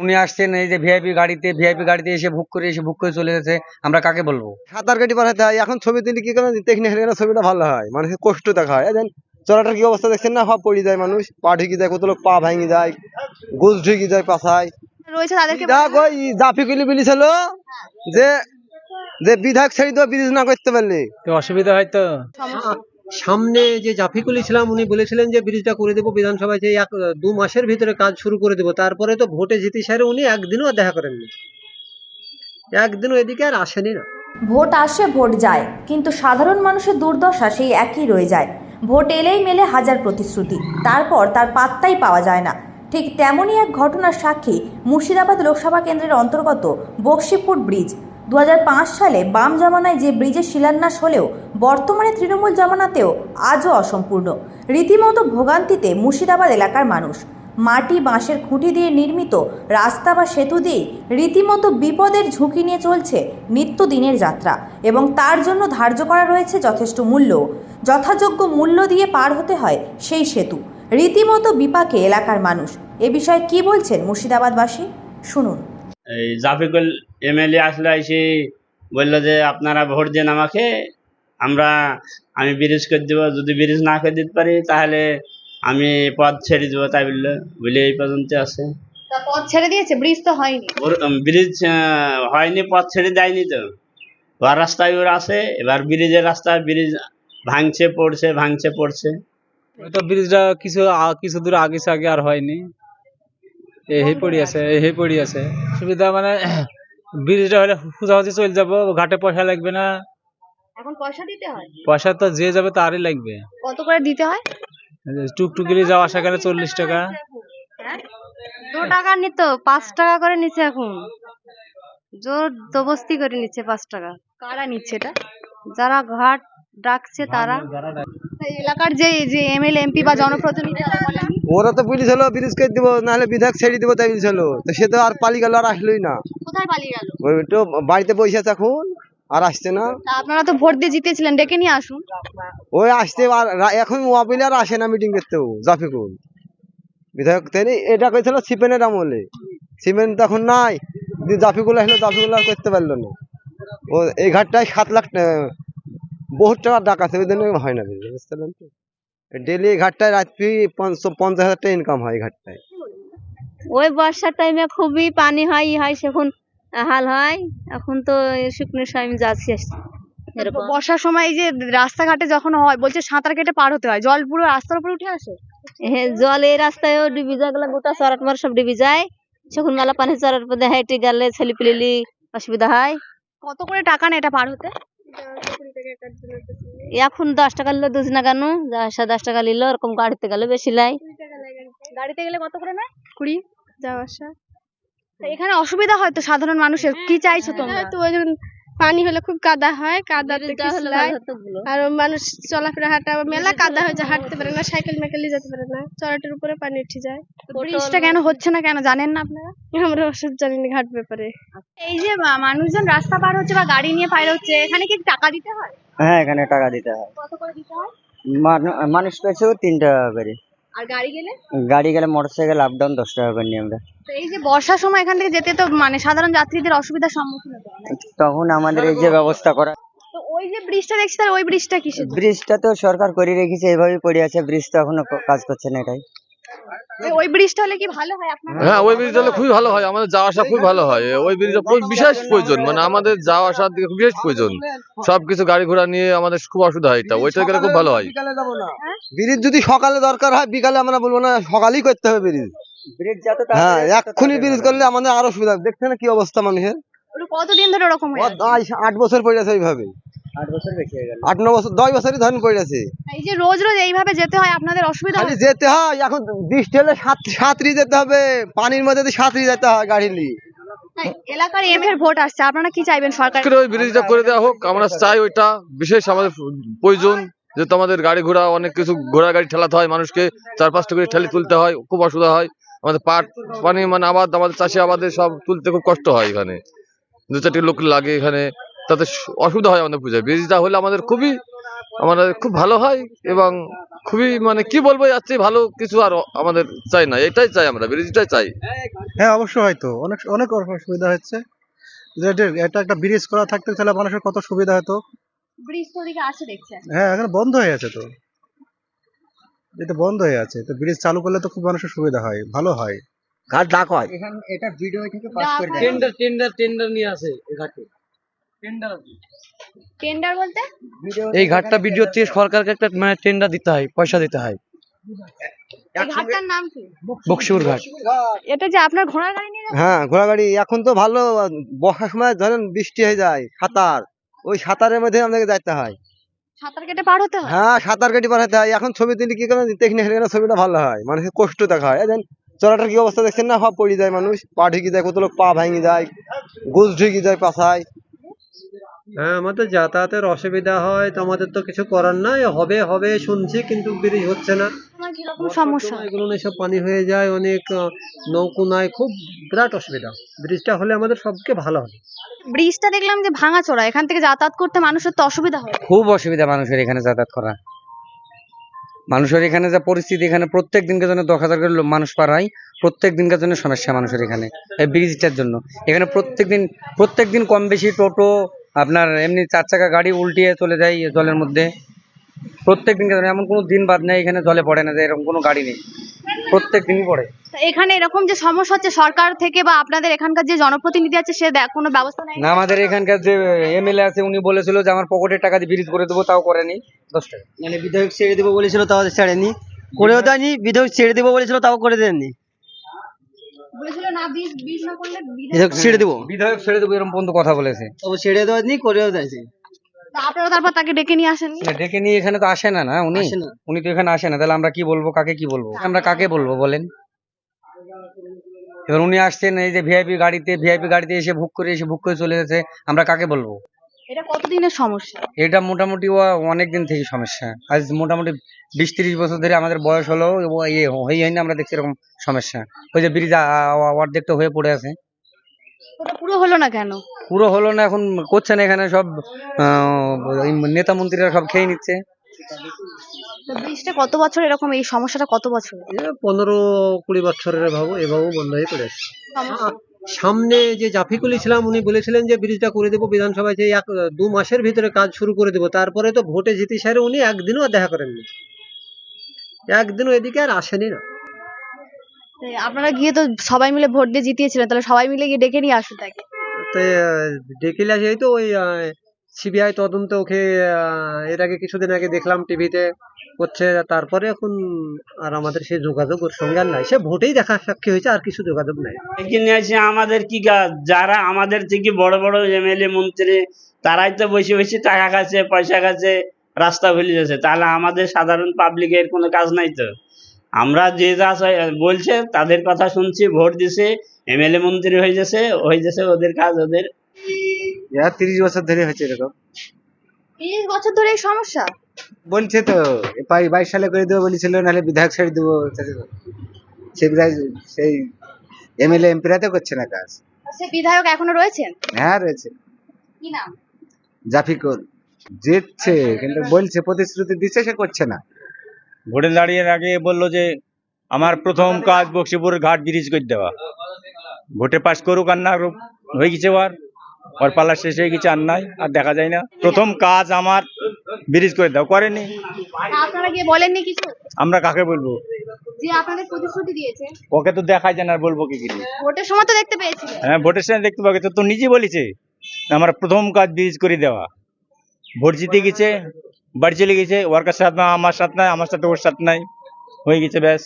উনি আসছেন এই যে ভিআইপি গাড়িতে ভিআইপি গাড়িতে এসে বুক করে এসে বুক করে চলে গেছে। আমরা কাকে বলব? সাঁতার কাটি পাঠাতে হয়। এখন ছবি তুলি কি করে টেকনিক হেরে ছবিটা ভালো হয়। মানুষের কষ্ট দেখা হয়। দেন চলাটার কি অবস্থা দেখছেন না? সব পড়ে যায় মানুষ। পা ঢুকি যায় কত লোক পা ভাঙি যায় গোজ ঢুকি যায় পাছায়। রয়েছে তাদেরকে দেখ জাফিকুলি বলেছিল যে যে বিধায়ক ছেড়ে দেওয়া ব্রিজ না করতে পারলে। অসুবিধা হয় তো? সমস্যা। সামনে যে জাফিকুল ইসলাম উনি বলেছিলেন যে ব্রিজটা করে দেবো বিধানসভায় যে এক, দু মাসের ভিতরে কাজ শুরু করে দেবো, তারপরে তো ভোটে জিতে সারে উনি একদিনও আর দেখা করেননি। একদিনও এদিকে আর আসেনি না। ভোট আসে, ভোট যায়, কিন্তু সাধারণ মানুষের দুর্দশা সেই একই রয়ে যায়। ভোট এলেই মেলে হাজার প্রতিশ্রুতি, তারপর তার পাত্তাই পাওয়া যায় না। ঠিক তেমনই এক ঘটনার সাক্ষী মুর্শিদাবাদ লোকসভা কেন্দ্রের অন্তর্গত বক্সিপুর ব্রিজ দু হাজার পাঁচ সালে বাম জামানায় যে ব্রিজের শিলান্যাস হলেও বর্তমানে তৃণমূল জামানাতেও আজও অসম্পূর্ণ। রীতিমতো ভোগান্তিতে মুর্শিদাবাদ এলাকার মানুষ। মাটি বাঁশের খুঁটি দিয়ে নির্মিত রাস্তা বা সেতু দিয়েই রীতিমতো বিপদের ঝুঁকি নিয়ে চলছে নিত্যদিনের যাত্রা এবং তার জন্য ধার্য করা রয়েছে যথেষ্ট মূল্য। যথাযোগ্য মূল্য দিয়ে পার হতে হয় সেই সেতু। রীতিমতো বিপাকে এলাকার মানুষ। এ বিষয়ে কি বলছেন মুর্শিদাবাদবাসী? শুনুন। জাফিকুল এমএলএ আসলে এসে বলল যে আপনারা ভোট দেন আমাকে আমরা আমি ব্রিজ করে দেবো যদি ব্রিজ না করে দিতে পারি তাহলে আমি পদ ছেড়ে দেবো তাই বলল বলে এই পর্যন্ত আছে। তা পথ ছেড়ে দিয়েছে ব্রিজ তো হয়নি? ব্রিজ হয়নি পথ ছেড়ে দেয়নি তো। ওর রাস্তায় ওর আছে এবার ব্রিজের রাস্তায় ব্রিজ ভাঙছে পড়ছে ভাঙছে পড়ছে। তো ব্রিজটা কিছু কিছু দূর আগে আগে আর হয়নি। এই পড়ি আছে এই পড়ি আছে সুবিধা মানে ব্রিজটা হলে সোজাসুজি চলে যাব ঘাটে পয়সা লাগবে না। এখন পয়সা দিতে হয়? পয়সা তো যে যাবে তারই লাগবে। কত করে দিতে হয়? টুকটুকিলি যাওয়া আসা করে চল্লিশ টাকা। দু টাকা নিত পাঁচ টাকা করে নিচ্ছে এখন। জোর দবস্তি করে নিচ্ছে পাঁচ টাকা। কারা নিচ্ছে এটা? যারা ঘাট ডাকছে তারা। এলাকার যে যে এমএলএ এমপি বা জনপ্রতিনিধি ওরা তো পুলিশ হলো ব্রিজ করে দিব নাহলে বিধায়ক ছেড়ে দিব তাই বলছিল তো সে তো আর পালি গেল আর আসলোই না। কোথায় পালিয়ে গেল? ওই তো বাড়িতে বসে আছে এখন আর আসছে না। আপনারা তো ভোট দিয়ে জিতেছিলেন ডেকে নিয়ে আসুন। ওই আসতে আর এখন মোবাইলে আর আসে না মিটিং করতেও জাফিকুল। বিধায়ক তিনি এটা কইছিল সিপেনের আমলে। সিমেন্ট তখন নাই জাফিকুল আসলো জাফিকুল আর করতে পারল না। ও এই ঘাটটায় সাত লাখ বহুত টাকার ডাক আছে ওই জন্য হয় না বুঝলি, বুঝতে পারলেন তো? ডেলি ঘাটটায় রাত্রি পঞ্চ- পঞ্চাশ হাজার টাকা ইনকাম হয় ঘাটটায়। ওই বর্ষার টাইমে খুবই পানি হয় ই হয় সেখন হাল হয় এখন তো শুকনো সময় যাচ্ছি আসছি। এরকম। বর্ষার সময় এই যে রাস্তাঘাটে যখন হয় বলছে সাঁতার কেটে পার হতে হয় জল পুরো রাস্তার উপরে উঠে আসে? হ্যাঁ, জল এই রাস্তায়ও ডুবি যায় গেলে গোটা চরাট মার সব ডুবি যায়। সেখন মেলা পানি চরার পথে হেঁটে গেলে ছেলে পিলেলি অসুবিধা হয়। কত করে টাকা নেয় এটা পার হতে? এখন দশ টাকা নিল দুজ না কেন? আসা দশ টাকা নিলো ওরকম গাড়িতে গেলে বেশি লাই। গাড়িতে গেলে কত করে নেয়? কুড়ি। যাওয়া আসা। এখানে অসুবিধা হয় তো সাধারণ মানুষের? কি চাইছো তোমরা? তো ওই যখন পানি হলে খুব কাদা হয় কাদাতে বলো। আর মানুষ চলাফেরা হাঁটা মেলা কাদা হয়ে যায় হাঁটতে পারে না সাইকেল মেকেলি যেতে পারে না চড়াটের উপরে পানি উঠে যায়। ব্রিজটা কেন হচ্ছে না কেন জানেন না আপনারা? আমরা ওষুধ জানি না ঘাট ব্যাপারে। এই যে মানুষজন রাস্তা পার হচ্ছে বা গাড়ি নিয়ে পার হচ্ছে এখানে কি টাকা দিতে হয়? হ্যাঁ এখানে টাকা দিতে হয়। কত করে দিতে হয়? মানুষ পেয়েছে তিন টাকা করে। আর গাড়ি গেলে? গাড়ি গেলে মোটর সাইকেল আপ ডাউন দশ টাকা করে নিই আমরা। তো এই যে বর্ষার সময় এখান থেকে যেতে তো মানে সাধারণ যাত্রীদের অসুবিধার সম্মুখীন হতে হয় তখন আমাদের এই যে ব্যবস্থা করা তো ওই যে ব্রিজটা দেখছি তাহলে ওই ব্রিজটা কিসের? ব্রিজটা তো সরকার করে রেখেছে এভাবেই পড়ে আছে ব্রিজ তো এখনও কাজ করছে না এটাই। ওই ব্রিজটা হলে কি ভালো হয় আপনার হ্যাঁ ওই ব্রিজ হলে খুবই ভালো হয়। আমাদের যাওয়া আসা খুবই ভালো হয়। ওই ব্রিজটা বিশেষ প্রয়োজন। মানে আমাদের যাওয়া আসার দিকে বিশেষ প্রয়োজন। সবকিছু গাড়ি ঘোড়া নিয়ে আমাদের খুব অসুবিধা হয়। এটা ওইটা গেলে খুব ভালো হয়। না। ব্রিজ যদি সকালে দরকার হয় বিকালে আমরা বলব না সকালেই করতে হবে ব্রিজ ব্রিজ হ্যাঁ এক্ষুনি ব্রিজ করলে আমাদের আরও সুবিধা দেখছে না কি অবস্থা মানুষের? কতদিন ধরে ওরকম হয়ে আট বছর পড়ে আছে ওইভাবে আট বছর ন দশ বছরই ধরেন পড়ে এই যে রোজ রোজ এইভাবে যেতে হয় আপনাদের অসুবিধা খালি যেতে হয় এখন বৃষ্টি হলে সাত- সাঁতরি যেতে হবে পানির মধ্যে সাঁতরি যেতে হয় গাড়ি নিয়ে এলাকার এম এর ভোট আসছে আপনারা কি চাইবেন সরকার? ওই ব্রিজটা করে দেওয়া হোক আমরা চাই ওইটা বিশেষ আমাদের প্রয়োজন যেহেতু আমাদের গাড়ি ঘোড়া অনেক কিছু ঘোড়া গাড়ি ঠেলাতে হয় মানুষকে চার পাঁচটা করে ঠেলে তুলতে হয় খুব অসুবিধা হয়। আমাদের পাট পানি মানে আবাদ আমাদের চাষি আবাদের সব তুলতে খুব কষ্ট হয় এখানে। দু চারটি লোক লাগে এখানে তাতে অসুবিধা হয় আমাদের পূজায়। ব্রিজটা হলে আমাদের খুবই আমাদের খুব ভালো হয় এবং খুবই মানে কি বলব চেয়ে ভালো কিছু আর আমাদের চাই না। এটাই চাই আমরা ব্রিজটাই চাই। হ্যাঁ অবশ্যই হয়তো। অনেক অনেক সুবিধা হচ্ছে এটা- এটা একটা ব্রিজ করা থাকতে তাহলে মানুষের কত সুবিধা হতো। ব্রিজ তো ওদিকে আছে দেখছেন। হ্যাঁ এখন বন্ধ হয়ে আছে তো। এটা বন্ধ হয়ে আছে। তো ব্রিজ চালু করলে তো খুব মানুষের সুবিধা হয় ভালো হয়। ঘাট ডাক হয়। এখানে এটা ভিডিও থেকে পাস করে। টেন্ডার টেন্ডার টেন্ডার নিয়ে আসে এই ঘাটে। টেন্ডার টেন্ডার বলতে? এই ঘাটটা ভিডিও থেকে সরকারকে একটা মানে টেন্ডার দিতে হয় পয়সা দিতে হয়। এই ঘাটটার নাম কি? বক্সিপুর ঘাট। এটা যে আপনার ঘোড়ার গাড়ি নিয়ে যাচ্ছে? হ্যাঁ এখন তো ভালো বর্ষার সময় ধরেন বৃষ্টি হয়ে যায় সাঁতার। ওই সাঁতারের মধ্যে আমাদেরকে যাইতে হয়। সাঁতার কেটে পার হতে হয়? হ্যাঁ সাঁতার কেটে পাঠাতে হয়। এখন ছবি তুলি কি করে টেকনিক্যাল গেলে ছবিটা ভালো হয়। মানুষের কষ্ট দেখা হয় দেন চলাটার কি অবস্থা দেখছেন না? সব পড়ে যায় মানুষ। পা ঢুকে যায় কত লোক পা ভেঙে যায় গোজ ঢুকে যায় পাছায়। হ্যাঁ আমাদের যাতায়াতের অসুবিধা হয় তো আমাদের তো কিছু করার নাই। হবে হবে শুনছি কিন্তু ব্রিজ হচ্ছে না। কীরকম সমস্যা? এগুলো সব পানি হয়ে যায় অনেক নৌকো নাই খুব বিরাট অসুবিধা। ব্রিজটা হলে আমাদের সবকে ভালো হয় ব্রিজটা দেখলাম যে ভাঙা চোরা এখান থেকে যাতায়াত করতে মানুষের তো অসুবিধা হয়। খুব অসুবিধা মানুষের এখানে যাতায়াত করা। মানুষের এখানে যা পরিস্থিতি এখানে প্রত্যেক দিনকার জন্য দশ হাজার করে মানুষ পার হয় প্রত্যেক দিনকার জন্য সমস্যা মানুষের এখানে এই ব্রিজটার জন্য। এখানে প্রত্যেক দিন প্রত্যেক দিন কম বেশি টোটো আপনার এমনি চার চাকা গাড়ি উল্টিয়ে চলে যায় জলের মধ্যে। প্রত্যেক জন্য এমন কোনো দিন বাদ নেই এখানে জলে পড়ে না যে এরকম কোনো গাড়ি নেই। প্রত্যেক দিনই পড়ে। এখানে এরকম যে সমস্যা হচ্ছে সরকার থেকে বা আপনাদের এখানকার যে জনপ্রতিনিধি আছে সে কোনো ব্যবস্থা নেয় না আমাদের এখানকার যে এমএলএ আছে উনি বলেছিল যে আমার পকেটের টাকা দিয়ে ব্রিজ করে দেবো তাও করেনি। দশ টাকা। মানে বিধায়ক ছেড়ে দেবো বলেছিল তাও ছাড়েনি। করেও দেয়নি বিধায়ক ছেড়ে দেবো বলেছিল তাও করে দেননি। বলেছিল না ব্রিজ ব্রিজ না করলে বিধায়ক ছেড়ে দেবো। বিধায়ক ছেড়ে দেবো এরকম পর্যন্ত কথা বলেছে। ও ছেড়ে দেওয়ানি করেও দেয়নি আপনারা তারপর তাকে ডেকে নিয়ে আসেন? ডেকে নিয়ে এখানে তো আসে না না উনি? উনি তো এখানে আসে না তাহলে আমরা কি বলব কাকে কি বলব? আমরা কাকে বলব বলেন? এবার উনি আসছেন এই যে ভিআইপি গাড়িতে ভিআইপি গাড়িতে এসে বুক করে এসে বুক করে চলে যাচ্ছে আমরা কাকে বলব? এটা কতদিনের সমস্যা? এটা মোটামুটি অনেক দিন থেকে সমস্যা। আজ মোটামুটি বিশ তিরিশ বছর ধরে আমাদের বয়স হলো ইয়ে হয়ে হয়নি আমরা দেখছি এরকম সমস্যা। ওই যে ব্রিজ অর্ধেকটা হয়ে পড়ে আছে। পুরো হলো না কেন? পুরো হলো না এখন করছে না এখানে সব আহ, নেতা মন্ত্রীরা সব খেয়ে নিচ্ছে। ব্রিজটা কত বছর এরকম এই সমস্যাটা কত বছর? পনেরো কুড়ি বছরের ভাবো এভাবে বন্ধ হয়ে পড়ে আছে। সমস্যা। সামনে যে জাফিকুল ইসলাম উনি বলেছিলেন যে ব্রিজটা করে দেবো বিধানসভায় যে এক দু মাসের ভিতরে কাজ শুরু করে দেবো তারপরে তো ভোটে জিতে সারে উনি একদিনও আর দেখা করেননি। একদিনও এদিকে আর আসেনি না। আপনারা গিয়ে তো সবাই মিলে ভোট দিয়ে জিতিয়েছিলেন তাহলে সবাই মিলে গিয়ে ডেকে নিয়ে আসুন তাকে। তো ডেকিলা যেই তো ওই সিবিআই তদন্ত ওকে এর আগে কিছুদিন আগে দেখলাম টিভিতে করছে তারপরে এখন আর আমাদের সেই যোগাযোগ ওর সঙ্গে আর নাই। সে ভোটেই দেখা সাক্ষী হয়েছে আর কিছু যোগাযোগ নাই। এখানে এসে আমাদের কি কাজ যারা আমাদের থেকে বড় বড় এমএলএ মন্ত্রী তারাই তো বসে বসে টাকা খাচ্ছে পয়সা খাচ্ছে রাস্তা ভুলে যাচ্ছে। তাহলে আমাদের সাধারণ পাবলিকের কোনো কাজ নাই তো। আমরা যে যা চাই- বলছে তাদের কথা শুনছি ভোট দিছে এমএলএ মন্ত্রী হয়ে যাচ্ছে হয়ে যাচ্ছে ওদের কাজ ওদের। তিরিশ বছর ধরে হয়েছে এরকম। তিরিশ বছর ধরে এই সমস্যা? বলছে তো বাইশ সালে করে দেবো বলেছিল নাহলে বিধায়ক ছেড়ে দেবো সে বিধায়ক সেই এমএলএ এমপিরা তো করছে না কাজ। সে বিধায়ক এখনও রয়েছেন? হ্যাঁ রয়েছে। কি নাম? জাফিকুল। জিতছে কিন্তু বলছে প্রতিশ্রুতি দিচ্ছে সে করছে না। ভোটে দাঁড়িয়ে আগে বলল যে আমার প্রথম কাজ বক্সিপুর ঘাট ব্রিজ করে দেওয়া। ভোটে পাস করুক আর না করুক, হয়ে গেছে ওর ওর পাল্লা শেষ হয়ে গেছে আর নাই আর দেখা যায় না। প্রথম কাজ আমার ব্রিজ করে দাও করেনি। আপনারা গিয়ে বলেননি কিছু? আমরা কাকে বলব? যে আপনাদের প্রতিশ্রুতি দিয়েছে। ওকে তো দেখা যায় না আর বলব কি কি ভোটের সময় তো দেখতে পেয়েছিলেন। হ্যাঁ ভোটের সময় দেখতে পাবে তো তো নিজে বলেছে আমার প্রথম কাজ ব্রিজ করে দেওয়া। ভোট জিতে গেছে বাড়ি চলে গেছে ওর কাছে সাথে না আমার সাথে নাই আমার সাথে ওর সাথে নাই হয়ে গেছে ব্যাস।